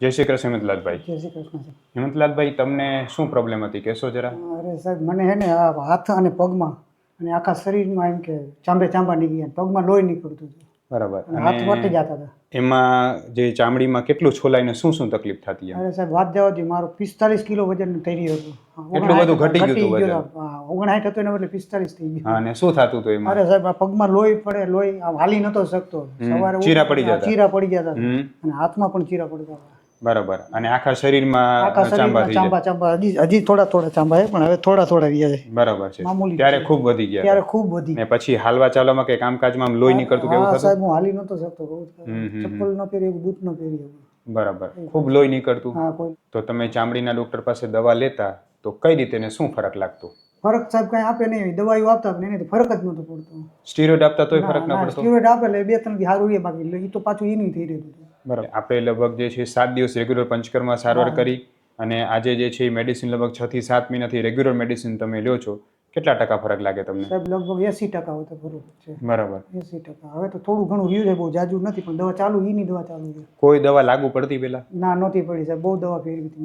જય શ્રી કૃષ્ણ હિમંતલાલભાઈ જય શ્રી કૃષ્ણ હિમંતલાલભાઈ તમને શું પ્રોબ્લેમ હતી? કહેશો જરા. અરે સાહેબ મને હે ને આ હાથ અને પગમાં અને આખા શરીરમાં એમ કે ચાંબે ચાંબા નીકળી પગમાં લોહી નીકળતું હતું. બરાબર. હાથ વટી જતા હતા. એમાં જે ચામડીમાં કેટલું છોલાઈને શું શું તકલીફ થતી અરે સાહેબ વાત જવા દે મારું પિસ્તાલીસ કિલો વજન થઈ રહ્યું હતું. એટલું બધું ઘટી ગયું હતું વજન? ઓગણસાઠ હતું. એના બદલે પિસ્તાલીસ થઈ ગયું. અને શું થતું હતું એમાં? અરે સાહેબ આ પગમાં લોહી પડે લોહી હાલી નતો શકતો. સવારે ચીરા પડી જતા. ચીરા પડી જતા અને હાથમાં પણ ચીરા પડતા હતા. બરાબર. અને આખા શરીરમાં આખા ચાંબા શરીરમાં થઈ જાય. ચાંબા ચાંબા. હજી હજી થોડા થોડા ચાંબા છે પણ હવે થોડા થોડા રહ્યા છે. બરાબર છે. મામૂલી ત્યારે ખૂબ વધી ગયા ત્યારે ખૂબ વધી ને પછી હાલવા ચાલવામાં કે કામકાજમાં આમ લોહી નીકળતું કેવું હા થતું? સાહેબ હું હાલી નતો શકતો બહુ હમ, હમ, હમ. ચપ્પલ ન પહેરી બૂટ ન પહેરી. બરાબર. ખૂબ લોહી નીકળતું. હા કોઈ તો તમે ચામડીના ડોક્ટર પાસે દવા લેતા તો કઈ રીતે ને શું ફરક લાગતો? ફરક સાહેબ કઈ આપે નહીં. દવાઈઓ આપતા પણ એને ફરક જ નતો પડતો. સ્ટીરોઇડ આપતા તોય ફરક ના, પડતો? સ્ટીરોઇડ આપે એટલે બે ત્રણ દી સારું રહે બાકી. એટલે ઈ તો પાછું એનું થઈ રહ્યું હતું બરાબર. આપણે લગભગ જે છે સાત દિવસ રેગ્યુલર પંચકર્મા સારવાર કરી અને આજે જે છે મેડિસિન લગભગ છ થી સાત મહિનાથી રેગ્યુલર મેડિસિન તમે લ્યો છો. કેટલા ટકા ફરક લાગે તમને? સાહેબ લગભગ એસી ટકા હોય તો ફરક છે. બરાબર. એસી ટકા. હવે તો થોડું ઘણું રહ્યું છે બહુ જાજુ નથી પણ દવા ચાલુ એની દવા ચાલુ છે. કોઈ દવા લાગુ પડતી પેલા? ના નહોતી પડી સાહેબ બહુ દવા ફેરવી